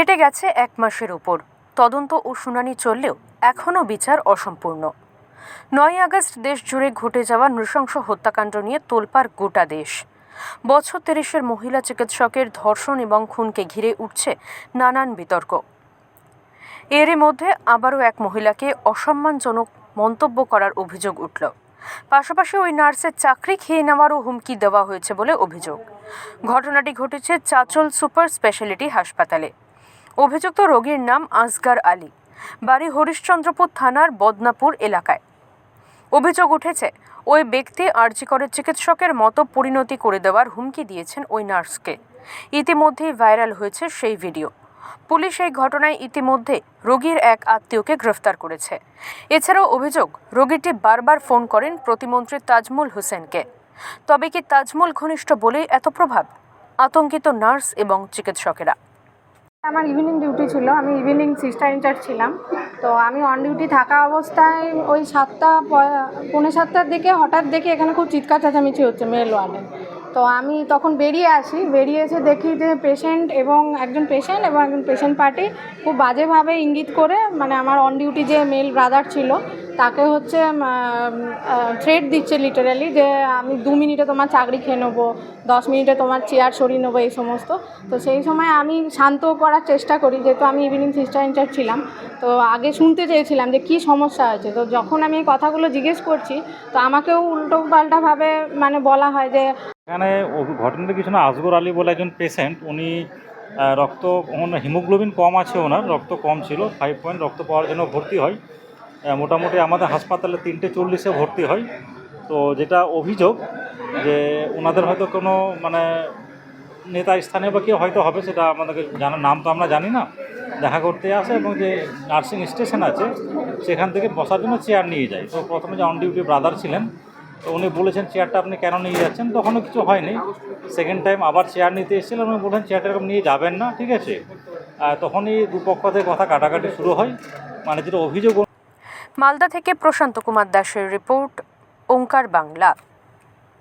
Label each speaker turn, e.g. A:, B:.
A: কেটে গেছে এক মাসের উপর। তদন্ত ও শুনানি চললেও এখনও বিচার অসম্পূর্ণ। নয় আগস্ট দেশ জুড়ে ঘটে যাওয়া নৃশংস হত্যাকাণ্ড নিয়ে তোলপাড় গোটা দেশ। বছর তিরিশের মহিলা চিকিৎসকের ধর্ষণ এবং খুনকে ঘিরে উঠছে নানান বিতর্ক। এরই মধ্যে আবারও এক মহিলাকে অসম্মানজনক মন্তব্য করার অভিযোগ উঠল। পাশাপাশি ওই নার্সের চাকরি খেয়ে নেওয়ারও হুমকি দেওয়া হয়েছে বলে অভিযোগ। ঘটনাটি ঘটেছে চাচল সুপার স্পেশালিটি হাসপাতালে। অভিযুক্ত রোগীর নাম আসগার আলী, বাড়ি হরিশ্চন্দ্রপুর থানার বদনাপুর এলাকায়। অভিযোগ উঠেছে, ওই ব্যক্তি আর্জিকরের চিকিৎসকের মতো পরিণতি করে দেওয়ার হুমকি দিয়েছেন ওই নার্সকে। ইতিমধ্যেই ভাইরাল হয়েছে সেই ভিডিও। পুলিশ এই ঘটনায় ইতিমধ্যে রোগীর এক আত্মীয়কে গ্রেফতার করেছে। এছাড়াও অভিযোগ, রোগীটি বারবার ফোন করেন প্রতিমন্ত্রী তাজমুল হোসেনকে। তবে কি তাজমুল ঘনিষ্ঠ বলেই এত প্রভাব? আতঙ্কিত নার্স এবং চিকিৎসকেরা।
B: আমার ইভিনিং ডিউটি ছিল, আমি ইভিনিং সিস্টার ইনচার্জ ছিলাম। তো আমি অন ডিউটি থাকা অবস্থায় ওই সাতটা পৌনে সাতটার দিকে হঠাৎ দেখে এখানে খুব চিৎকার চেঁচামেচি হচ্ছে মেল ওয়ার্ডে তো আমি তখন বেরিয়ে আসি, বেরিয়ে এসে দেখি যে পেশেন্ট এবং একজন পেশেন্ট এবং একজন পেশেন্ট পার্টি খুব বাজেভাবে ইঙ্গিত করে মানে আমার অন ডিউটি যে মেল ব্রাদার ছিল, তাকে হচ্ছে থ্রেড দিচ্ছে লিটারালি যে আমি দু মিনিটে তোমার চাকরি খেয়ে নেব দশ মিনিটে তোমার চেয়ার সরিয়ে নেব, এই সমস্ত। তো সেই সময় আমি শান্ত করার চেষ্টা করি, যেহেতু আমি ইভিনিং সিস্টার ইনচার্জ ছিলাম। তো আগে শুনতে চেয়েছিলাম যে কী সমস্যা হয়েছে। তো যখন আমি এই কথাগুলো জিজ্ঞেস করছি, তো আমাকেও উল্টো পাল্টাভাবে মানে বলা হয় যে,
C: এখানে ঘটনাটা কিছু না আসগর আলী বলে একজন পেশেন্ট উনি রক্ত হিমোগ্লোবিন কম আছে ওনার, রক্ত কম ছিল ফাইভ পয়েন্ট রক্ত পাওয়ার জন্য ভর্তি হয়। মোটামুটি আমাদের হাসপাতালে তিনটে চল্লিশে ভর্তি হয়। তো যেটা অভিযোগ যে ওনাদের হয়তো কোনো মানে নেতা স্থানীয় বা কেউ হয়তো হবে, সেটা আমাদেরকে জানার নাম তো আমরা জানি না। দেখা করতে আসে এবং যে নার্সিং স্টেশন আছে, সেখান থেকে বসার জন্য চেয়ার নিয়ে যায়। তো প্রথমে যে অন ডিউটি ব্রাদার ছিলেন, তো উনি বলেছেন চেয়ারটা আপনি কেন নিয়ে যাচ্ছেন? তখনও কিছু হয়নি। সেকেন্ড টাইম আবার চেয়ার নিতে এসেছিলেন, উনি বললেন চেয়ারটা এরকম নিয়ে যাবেন না, ঠিক আছে? তখনই দুপক্ষ থেকে কথা কাটাকাটি শুরু হয়। মানে যেটা অভিযোগ
A: মালদা থেকে প্রশান্ত কুমার দাসের রিপোর্ট, ওঙ্কার বাংলা।